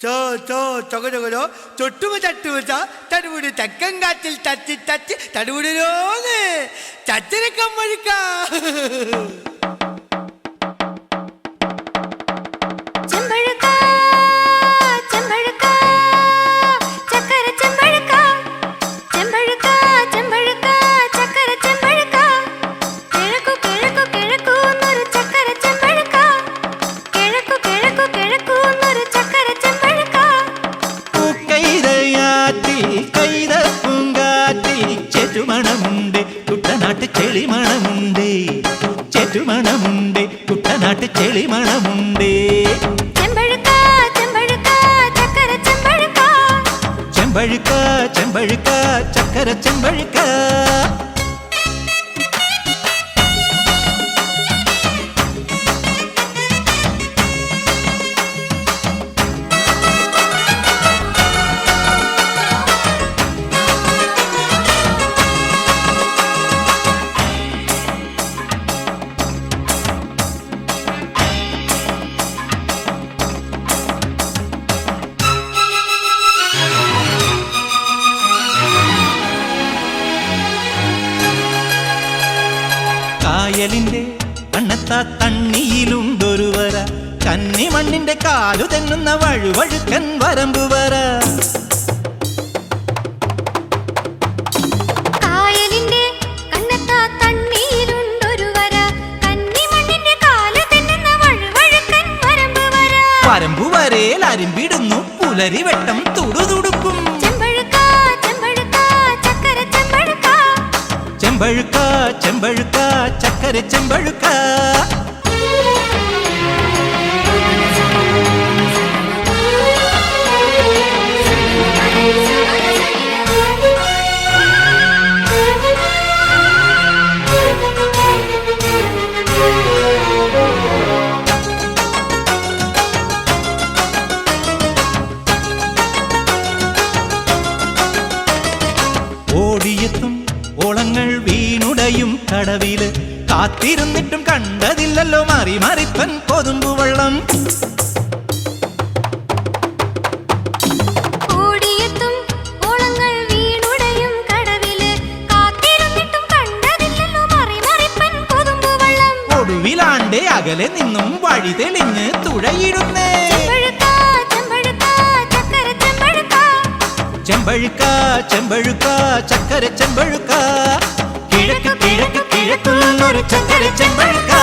ചോ ചോ ചൊക ചൊകലോ ചൊട്ടുമ ചട്ടുമച്ച തടുപുടി ചക്കൻ കാറ്റിൽ തച്ചി തച്ച് തടുവിടലോന്ന് ചച്ചരക്കം കുട്ടനാട്ട് ചെളിമണമുണ്ട് ചെറ്റുമണമുണ്ട്. കുട്ടനാട്ട് ചെളിമണമുണ്ട് ചെമ്പഴുക്ക ചെമ്പഴുക്ക ചക്കര ചെമ്പഴുക്ക. കായലിന്റെ കണ്ണത്താ തണ്ണിയിലുണ്ടൊരു വര. വര കന്നിമണ്ണിന്റെ കാൽ തെന്നുന്ന വഴുവഴുക്കൻ വരമ്പ് വര. വരമ്പു വരയിൽ അരിമ്പിടുന്നു പുലരി വെട്ടം തുടുതുടുക്കും. ചെമ്പഴുക്ക ചെമ്പഴുക്ക ചക്കര ചെമ്പഴുക്ക ഓടിയെത്തും ഓളങ്ങൾ വീണുടയും കടവിൽ. കാത്തിരുന്നിട്ടും കണ്ടതില്ലല്ലോ മാറി മാറിപ്പൻ കൊതുമ്പു വെള്ളം. അകലെ നിന്നും വഴി തെളിഞ്ഞ് തുഴയിടുന്നേ ചെമ്പഴുക്ക ചെമ്പഴുക്ക ചക്കര ചെമ്പഴുക്ക കിഴക്ക് കിഴക്ക് കിഴക്കുന്നൊരു ചക്കര ചെമ്പഴുക്ക